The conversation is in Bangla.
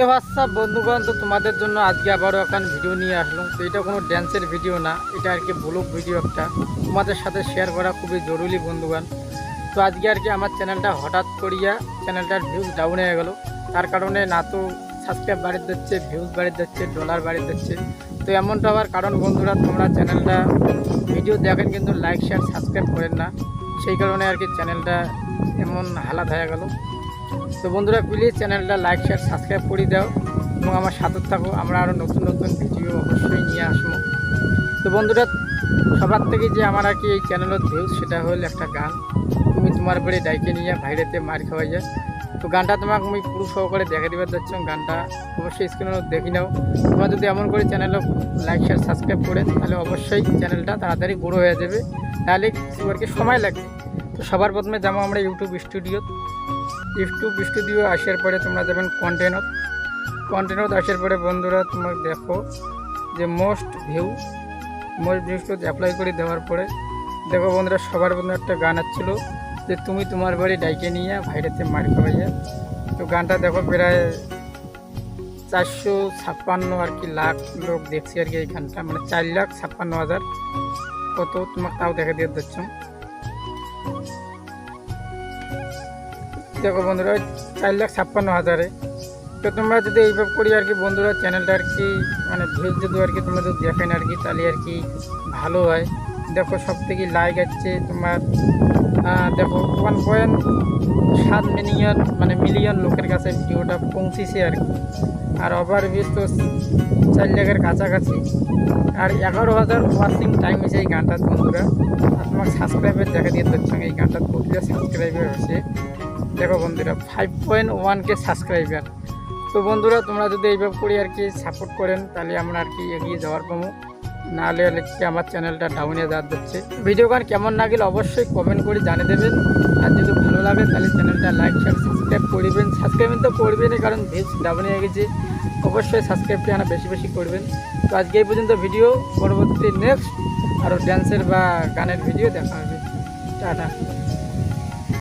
এ হোয়াটসঅ্যাপ বন্ধুগণ, তো তোমাদের জন্য আজকে আবারও এখন ভিডিও নিয়ে আসলাম। তো এটা কোনো ড্যান্সের ভিডিও না, এটা আর কি ব্লগ ভিডিও একটা। তোমাদের সাথে শেয়ার করা খুবই জরুরি বন্ধুগণ। তো আজকে আর কি আমার চ্যানেলটা হঠাৎ করিয়া চ্যানেলটার ভিউজ ডাউন হয়ে গেল। তার কারণে না তো সাবস্ক্রাইব বাড়িয়ে দিচ্ছে ভিউজ বাড়িয়ে দিচ্ছে ডলার বাড়িয়ে দিচ্ছে। তো এমনটা হওয়ার কারণ বন্ধুরা, তোমরা চ্যানেলটা ভিডিও দেখেন কিন্তু লাইক শেয়ার সাবস্ক্রাইব করেন না। সেই কারণে আর কি চ্যানেলটা এমন হালাত হয়ে গেল। তো বন্ধুরা প্লিজ চ্যানেলটা লাইক শেয়ার সাবস্ক্রাইব করে দাও এবং আমার সাথে থাকো। আমরা আরও নতুন নতুন ভিডিও অবশ্যই নিয়ে আসব। তো বন্ধুরা, সবার থেকে যে আমার আর কি এই চ্যানেলের ভিউজ সেটা হল একটা গান। তুমি তোমার বাড়ি ডাইকে নিয়ে বাইরেতে মার খাওয়াই যায়। তো গানটা তোমাকে আমি পুরো সহকারে দেখে দিবার যাচ্ছ গানটা অবশ্যই স্ক্রিনে দেখি নাও। তোমরা যদি এমন করে চ্যানেলে লাইক শেয়ার সাবস্ক্রাইব করে, তাহলে অবশ্যই চ্যানেলটা তাড়াতাড়ি বড়ো হয়ে যাবে। তাহলে কি সময় লাগবে? তো সবার প্রথমে যাব আমরা ইউটিউব স্টুডিও ইউটিউব স্টুডিও আসার পরে তোমরা যাবেন কন্টেনত কন্টেনত আসার পরে বন্ধুরা তোমার দেখো যে মোস্ট ভিউ মোস্ট ভিউসটা অ্যাপ্লাই করে দেওয়ার পরে দেখো বন্ধুরা সবার প্রথমে একটা গান আসছিল যে তুমি তোমার বাড়ি ডাইকে নিয়ে ভাইরাতে মারি খাওয়াইয়া। তো গানটা দেখো প্রায় চারশো ছাপ্পান্ন আর কি লাখ লোক দেখছি আর কি এই গানটা মানে চার লাখ ছাপ্পান্ন হাজার। কত তোমাকে তাও দেখা দিয়ে দিচ্ছ। দেখো বন্ধুরা, চার লাখ ছাপ্পান্ন হাজারে। তো তোমরা যদি এইভাবে করি আর কি বন্ধুরা চ্যানেলটা আর কি মানে ভিউজ যদি আর কি তোমরা যদি দেখেন আর কি, তাহলে আর কি ভালো হয়। দেখো সব থেকে লাইক আছে তোমার দেখো ওয়ান পয়েন্ট সাত মিলিয়ন মানে মিলিয়ন লোকের কাছে ভিডিওটা পৌঁছেছে আর কি। আর ওভার ভিউজ তো চার লাখের কাছাকাছি। আর এগারো হাজার ওয়াচিং টাইম হয়েছে এই গানটার বন্ধুরা। আর তোমার সাবস্ক্রাইবার দেখা দিয়ে দিচ্ছ এই গানটার প্রতিটা সাবস্ক্রাইবার হয়েছে। দেখো বন্ধুরা five point one K subscriber তো বন্ধুরা, তোমরা যদি এইভাবে করে আর কি সাপোর্ট করেন, তাহলে আমরা আর কি এগিয়ে যাওয়ার পাবো। নাহলে হলে কি আমার চ্যানেলটা ডাউনে যাওয়ার দিচ্ছে ভিডিও গান কেমন লাগলে অবশ্যই কমেন্ট করে জানিয়ে দেবেন। আর যদি ভালো লাগে, তাহলে চ্যানেলটা লাইক শেয়ার সাবস্ক্রাইব করবেন সাবস্ক্রাইব তো করবেনই, কারণ ভিউজ ডাউনে হয়ে গেছে। অবশ্যই সাবস্ক্রাইবটা আনা বেশি বেশি করবেন। তো আজকে এই পর্যন্ত ভিডিও পরবর্তী নেক্সট আরও ড্যান্সের বা গানের ভিডিও দেখা হবে। টাটা।